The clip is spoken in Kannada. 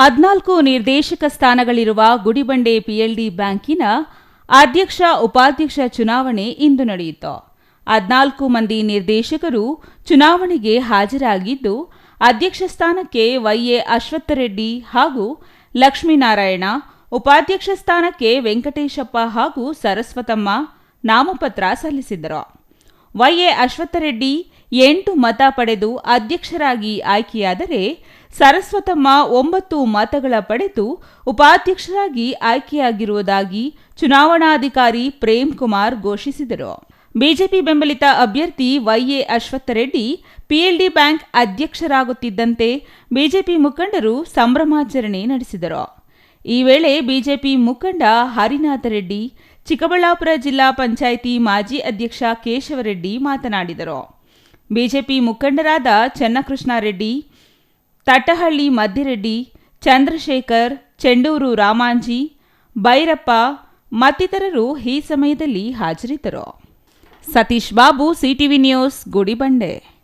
ಹದ್ನಾಲ್ಕು ನಿರ್ದೇಶಕ ಸ್ಥಾನಗಳಿರುವ ಗುಡಿಬಂಡೆ ಪಿಎಲ್ಡಿ ಬ್ಯಾಂಕಿನ ಅಧ್ಯಕ್ಷ, ಉಪಾಧ್ಯಕ್ಷ ಚುನಾವಣೆ ಇಂದು ನಡೆಯಿತು. ಹದ್ನಾಲ್ಕು ಮಂದಿ ನಿರ್ದೇಶಕರು ಚುನಾವಣೆಗೆ ಹಾಜರಾಗಿದ್ದು, ಅಧ್ಯಕ್ಷ ಸ್ಥಾನಕ್ಕೆ ವೈಎ ಅಶ್ವತ್ಥರೆಡ್ಡಿ ಹಾಗೂ ಲಕ್ಷ್ಮೀನಾರಾಯಣ, ಉಪಾಧ್ಯಕ್ಷ ಸ್ಥಾನಕ್ಕೆ ವೆಂಕಟೇಶಪ್ಪ ಹಾಗೂ ಸರಸ್ವತಮ್ಮ ನಾಮಪತ್ರ ಸಲ್ಲಿಸಿದರು. ವೈಎ ಅಶ್ವತ್ಥರೆಡ್ಡಿ ಎಂಟು ಮತ ಪಡೆದು ಅಧ್ಯಕ್ಷರಾಗಿ ಆಯ್ಕೆಯಾದರೆ ಸರಸ್ವತಮ್ಮ ಒಂಬತ್ತು ಮತಗಳ ಪಡೆದು ಉಪಾಧ್ಯಕ್ಷರಾಗಿ ಆಯ್ಕೆಯಾಗಿರುವುದಾಗಿ ಚುನಾವಣಾಧಿಕಾರಿ ಪ್ರೇಮ್ ಕುಮಾರ್ ಘೋಷಿಸಿದರು. ಬಿಜೆಪಿ ಬೆಂಬಲಿತ ಅಭ್ಯರ್ಥಿ Y A Ashwathreddy PLD bank ಅಧ್ಯಕ್ಷರಾಗುತ್ತಿದ್ದಂತೆ BJP ಮುಖಂಡರು ಸಂಭ್ರಮಾಚರಣೆ ನಡೆಸಿದರು. ಈ ವೇಳೆ ಬಿಜೆಪಿ ಮುಖಂಡ ಹರಿನಾಥ ರೆಡ್ಡಿ, ಚಿಕ್ಕಬಳ್ಳಾಪುರ ಜಿಲ್ಲಾ ಪಂಚಾಯಿತಿ ಮಾಜಿ ಅಧ್ಯಕ್ಷ ಕೇಶವರೆಡ್ಡಿ ಮಾತನಾಡಿದರು. ಬಿಜೆಪಿ ಮುಖಂಡರಾದ ಚನ್ನಕೃಷ್ಣ ರೆಡ್ಡಿ, ತಟ್ಟಹಳ್ಳಿ ಮದ್ದಿರೆಡ್ಡಿ, ಚಂದ್ರಶೇಖರ್, ಚೆಂಡೂರು ರಾಮಾಂಜಿ ಭೈರಪ್ಪ ಮತ್ತಿತರರು ಈ ಸಮಯದಲ್ಲಿ ಹಾಜರಿದ್ದರು. Satish Babu, CTV news, Gudibande.